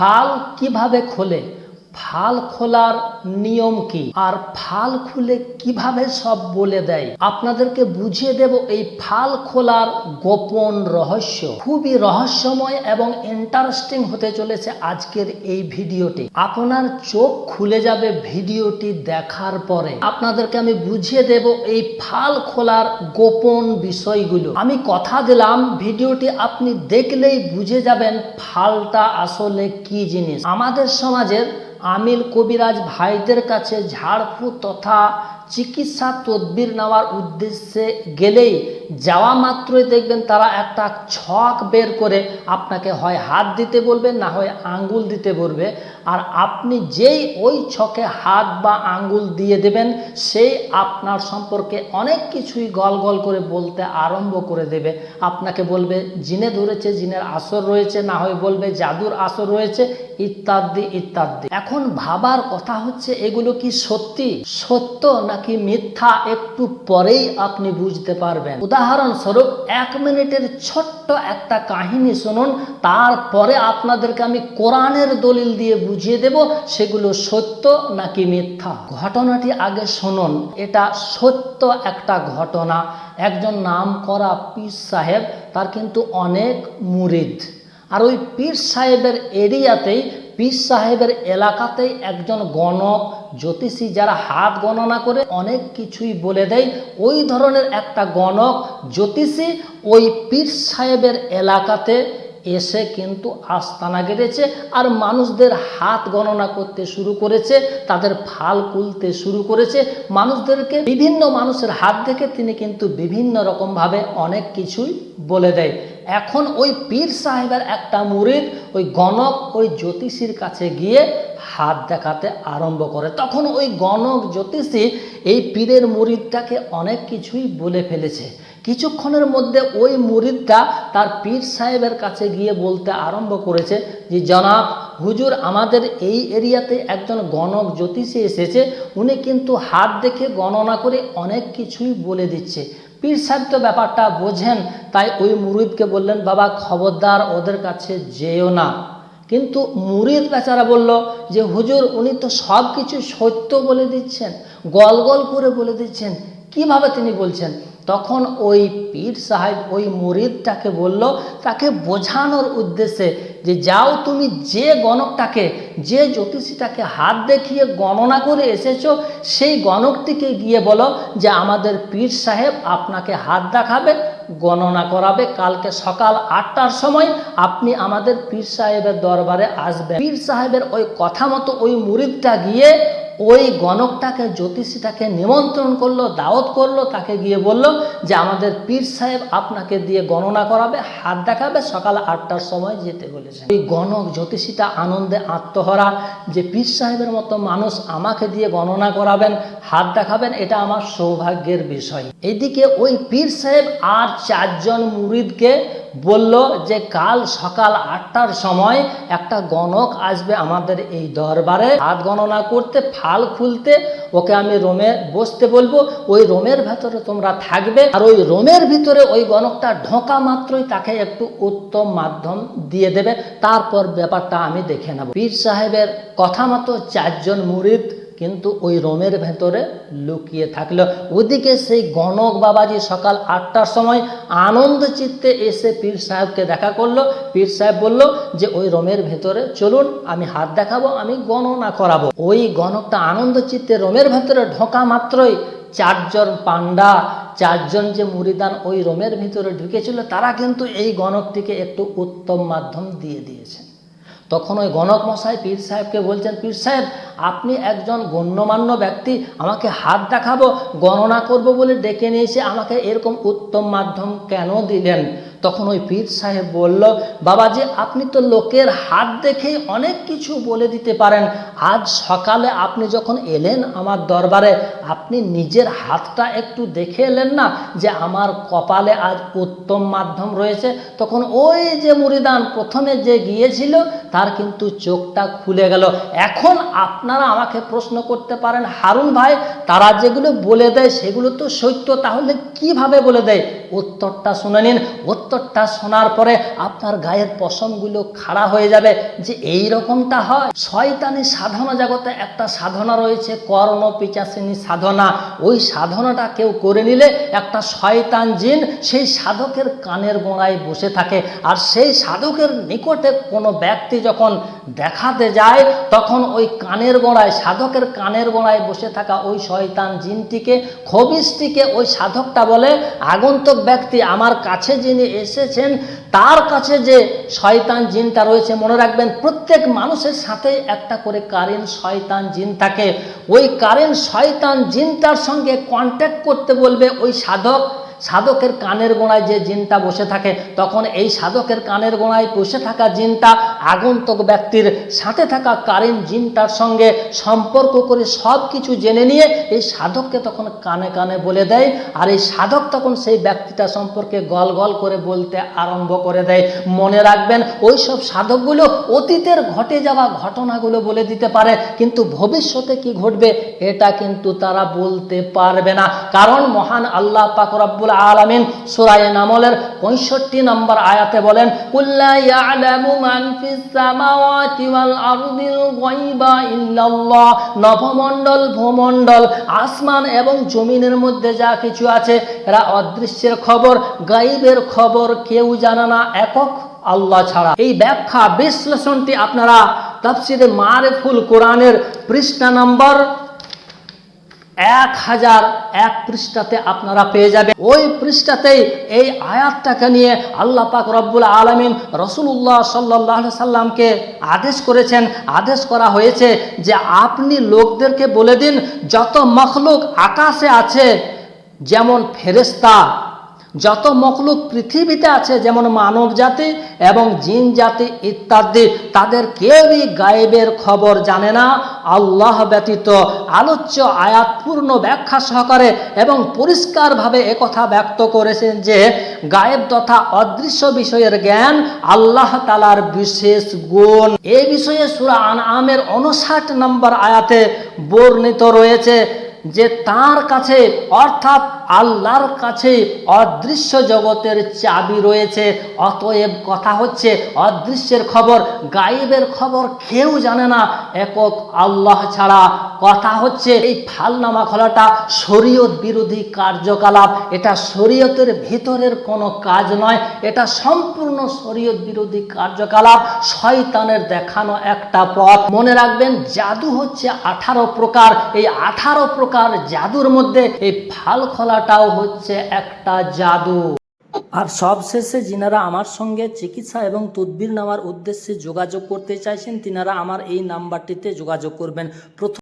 ফাল কীভাবে খোলে? ফাল খোলার নিয়ম কি? আর ফাল খুলে কীভাবে সব বলে দেয়? আপনাদেরকে বুঝিয়ে দেব এই ফাল খোলার গোপন রহস্য। খুবই রহস্যময় এবং ইন্টারেস্টিং হতে চলেছে আজকের এই ভিডিওটি। আপনার চোখ খুলে যাবে ভিডিওটি দেখার পরে। আপনাদেরকে আমি বুঝিয়ে দেব এই ফাল খোলার গোপন বিষয়গুলো। আমি কথা দিলাম, ভিডিওটি আপনি দেখলেই বুঝে যাবেন ফালটা আসলে কি জিনিস। আমাদের সমাজের আমিল কবিরাজ ভাইদের কাছে ঝাড়ফু তথা চিকিৎসা তদবির নেওয়ার উদ্দেশ্যে গেলেই যাওয়া মাত্রই দেখবেন তারা একটা ছক বের করে আপনাকে হয় হাত দিতে বলবে, না হয় আঙ্গুল দিতে বলবে। আর আপনি যেই ওই ছকে হাত বা আঙ্গুল দিয়ে দেবেন, সেই আপনার সম্পর্কে অনেক কিছুই গল গল করে বলতে আরম্ভ করে দেবে। আপনাকে বলবে, জিনে ধরেছে, জিনের আসর রয়েছে। না হয় বলবে, জাদুর আসর রয়েছে। ইত্যাদি ইত্যাদি। এখন ভাবার কথা হচ্ছে, এগুলো কি সত্যি? সত্য নাকি মিথ্যা একটু পরেই আপনি বুঝতে পারবেন। উদাহরণস্বরূপ, এক মিনিটের ছোট্ট একটা কাহিনী শুনুন, তারপরে আপনাদেরকে আমি কোরআনের দলিল দিয়ে বুঝিয়ে দেব, সেগুলো সত্য নাকি মিথ্যা। ঘটনাটি আগে শুনুন। এটা সত্য একটা ঘটনা। একজন নাম করা পীর সাহেব, তার কিন্তু অনেক মুরিদ। আর ওই পীর সাহেবের এরিয়াতেই পীর সাহেবের এলাকাতেই একজন গণক, জ্যোতিষী যারা হাত গণনা করে অনেক কিছুই বলে দেয়, ওই ধরনের একটা গণক, জ্যোতিষী ওই পীর সাহেবের এলাকাতে এসে কিন্তু আস্তানা গেড়েছে আর মানুষদের হাত গণনা করতে শুরু করেছে, তাদের ফাল কুলতে শুরু করেছে। মানুষদেরকে বিভিন্ন মানুষের হাত দেখে তিনি কিন্তু বিভিন্ন রকমভাবে অনেক কিছুই বলে দেয়। এখন ওই পীর সাহেবের একটা মুরিদ, ওই গণক, ওই জ্যোতিষীর কাছে গিয়ে হাত দেখাতে আরম্ভ করে। তখন ওই গণক, জ্যোতিষী এই পীরের মুরিদটাকে অনেক কিছুই বলে ফেলেছে। কিছুক্ষণের মধ্যে ওই মুরিদটা তার পীর সাহেবের কাছে গিয়ে বলতে আরম্ভ করেছে যে, জনাব, হুজুর, আমাদের এই এরিয়াতে একজন গণক জ্যোতিষী এসেছে। উনি কিন্তু হাত দেখে গণনা করে অনেক কিছুই বলে দিচ্ছে। পীর সাহেব ব্যাপারটা বোঝেন, তাই ওই মুরিদকে বললেন, বাবা, খবরদার ওদের কাছে যেও না। কিন্তু মুরিদ বেচারা বলল যে, হুজুর, উনি তো সব কিছু সত্য বলে দিচ্ছেন গল গল করে বলে দিচ্ছেন। কীভাবে তিনি বলছেন? তখন ওই পীর সাহেব ওই মুরিদটাকে বলল, তাকে বোঝানোর উদ্দেশ্যে যে যাও তুমি যে গণকটাকে, যে জ্যোতিষীটাকে হাত দেখিয়ে গণনা করে এসেছ, সেই গণকটিকে গিয়ে বলো যে আমাদের পীর সাহেব আপনাকে হাত দেখাবে, গণনা করাবে, কালকে সকাল আটটার সময় আপনি আমাদের পীর সাহেবের দরবারে আসবেন। পীর সাহেবের ওই কথা মতো ওই মুরিদটা গিয়ে ওই গণকটাকে, জ্যোতিষীটাকে নিমন্ত্রণ করল, দাওয়াত করল, তাকে গিয়ে বলল যে আমাদের পীর সাহেব আপনাকে দিয়ে গণনা করাবে, হাত দেখাবে, সকাল আটটার সময় যেতে বলেছে। ওই গণক, জ্যোতিষীটা আনন্দে আত্মহরা যে পীর সাহেবের মতো মানুষ আমাকে দিয়ে গণনা করাবেন, হাত দেখাবেন, এটা আমার সৌভাগ্যের বিষয়। এদিকে ওই পীর সাহেব আর চারজন মুরিদকে বলল যে কাল সকাল আটটার সময় একটা গণক আসবে আমাদের এই দরবারে, হাত গণনা করতে, ফাল খুলতে, ওকে আমি রোমে বসতে বলব। ওই রোমের ভেতরে তোমরা থাকবে। আর ওই রোমের ভিতরে ওই গণকটা ঢোকা মাত্রই তাকে একটু উত্তম মাধ্যম দিয়ে দেবে। তারপর ব্যাপারটা আমি দেখে নেব। পীর সাহেবের কথা মতো চারজন মুরিদ কিন্তু ওই রোমের ভেতরে লুকিয়ে থাকল। ওদিকে সেই গণক বাবাজি সকাল আটটার সময় আনন্দ চিত্তে এসে পীর সাহেবকে দেখা করল। পীর সাহেব বলল যে, ওই রোমের ভেতরে চলুন, আমি হাত দেখাবো, আমি গণনা করাবো। ওই গণকটা আনন্দ চিত্তে রোমের ভেতরে ঢোকা মাত্রই চারজন পান্ডা চারজন যে মুরিদান ওই রোমের ভিতরে ঢুকেছিল, তারা কিন্তু এই গণকটিকে একটু উত্তম মাধ্যম দিয়ে দিয়েছে। তখন ওই গণক মশাই পীর সাহেবকে বলছেন, পীর সাহেব, আপনি একজন গণ্যমান্য ব্যক্তি, আমাকে হাত দেখাবো, গণনা করব বলে ডেকে নিয়েছে আমাকে এরকম উত্তম মাধ্যম কেন দিলেন? তখন ওই পীর সাহেব বলল বাবাজি আপনি তো লোকের হাত দেখেই অনেক কিছু বলে দিতে পারেন। আজ সকালে আপনি যখন এলেন আমার দরবারে, আপনি নিজের হাতটা একটু দেখে এলেন না যে আমার কপালে আজ উত্তম মাধ্যম রয়েছে? তখন ওই যে মুরিদান প্রথমে যে গিয়েছিল, তার কিন্তু চোখটা খুলে গেল। এখন আপনারা আমাকে প্রশ্ন করতে পারেন, হারুন ভাই, তারা যেগুলো বলে দেয় সেগুলো তো সত্য, তাহলে কীভাবে বলে দেয়? উত্তরটা শুনে নিন। উত্তরটা শোনার পরে আপনার গায়ের পশমগুলো খাড়া হয়ে যাবে যে এই রকমটা হয়। শয়তানি সাধনা জগতে একটা সাধনা রয়েছে, কর্ণ পিচাসিনী সাধনা। ওই সাধনাটা কেউ করে নিলে একটা শয়তান জিন সেই সাধকের কানের গোড়ায় বসে থাকে। আর সেই সাধকের নিকটে কোনো ব্যক্তি যখন দেখাতে যায়, তখন ওই কানের গোড়ায়, সাধকের কানের গোড়ায় বসে থাকা ওই শয়তান জিনটিকে খবিসটিকে ওই সাধকটা বলে, আগন্তুক ব্যক্তি আমার কাছে যিনি এসেছেন, তার কাছে যে শয়তান জিনটা রয়েছে, মনে রাখবেন প্রত্যেক মানুষের সাথে একটা করে কারেন্ট শয়তান জিন থাকে। ওই কারেন্ট শয়তান জিনটার সঙ্গে কন্ট্যাক্ট করতে বলবে ওই সাধক। সাধকের কানের গোড়ায় যে জিনটা বসে থাকে, তখন এই সাধকের কানের গোড়ায় বসে থাকা জিনটা আগন্তুক ব্যক্তির সাথে থাকা কারেন্ট জিনটার সঙ্গে সম্পর্ক করে সব কিছু জেনে নিয়ে এই সাধককে তখন কানে কানে বলে দেয় আর এই সাধক তখন সেই ব্যক্তিটা সম্পর্কে গল গল করে বলতে আরম্ভ করে দেয়। মনে রাখবেন ওই সব সাধকগুলো অতীতের ঘটে যাওয়া ঘটনাগুলো বলে দিতে পারে, কিন্তু ভবিষ্যতে কি ঘটবে, এটা কিন্তু তারা বলতে পারবে না। কারণ মহান আল্লাহ পাক আলামিন সূরা নামলের 65 নম্বর আয়াতে বলেন নভমণ্ডল ভূমণ্ডল, আসমান এবং জমিনের মধ্যে যা কিছু আছে, এরা অদৃশ্যের খবর গাইবের খবর কেউ জানে না, একক আল্লাহ ছাড়া। এই ব্যাখ্যা বিশ্লেষণটি আপনারা তাফসিরে মারেফুল কোরআনের পৃষ্ঠা নম্বর এক হাজার এক পৃষ্ঠাতে আপনারা পেয়ে যাবেন। ওই পৃষ্ঠাতেই এই আয়াতটাকে নিয়ে আল্লাহ পাক রব্বুল আলমিন রসুল্লাহ সাল্লাহ সাল্লামকে আদেশ করেছেন। আদেশ করা হয়েছে যে আপনি লোকদেরকে বলে দিন, যত মখলুক আকাশে আছে, যেমন ফেরেস্তা যত মখলুক পৃথিবীতে আছে, যেমন মানব জাতি এবং জিন জাতি ইত্যাদি, তাদের কেউই গায়েবের খবর জানে না। আল্লাহ ব্যতীত আলোচ্য আয়াতপূর্ণ ব্যাখ্যা সহকারে এবং পরিষ্কারভাবে একথা ব্যক্ত করেছেন যে, গায়েব তথা অদৃশ্য বিষয়ের জ্ঞান আল্লাহ তালার বিশেষ গুণ। এ বিষয়ে সুরা আমের উনষাট নম্বর আয়াতে বর্ণিত রয়েছে যে, তার কাছে অর্থাৎ আল্লাহর কাছে অদৃশ্য জগতের চাবি রয়েছে। অতএব কথা হচ্ছে, অদৃশ্যের খবর, গায়েবের খবর কেউ জানে না। একক আল্লাহ ছাড়া কথা হচ্ছে, এই ফালনামা খোলাটা শরীয়ত বিরোধী কার্যকলাপ। এটা শরীয়তের ভিতরের কোনো কাজ নয়, এটা সম্পূর্ণ শরীয়ত বিরোধী কার্যকলাপ। শয়তানের দেখানো একটা পথ। মনে রাখবেন, জাদু হচ্ছে আঠারো প্রকার। এই আঠারো প্রকার জাদুর মধ্যে এই ফাল খোলাটাও হচ্ছে একটা জাদু। আর সবশেষে যিনারা আমার সঙ্গে চিকিৎসা এবং তদবির নেওয়ার উদ্দেশ্যে যোগাযোগ করতে চাইছেন, তিনারা আমার এই নাম্বারটিতে যোগাযোগ করবেন। প্রথম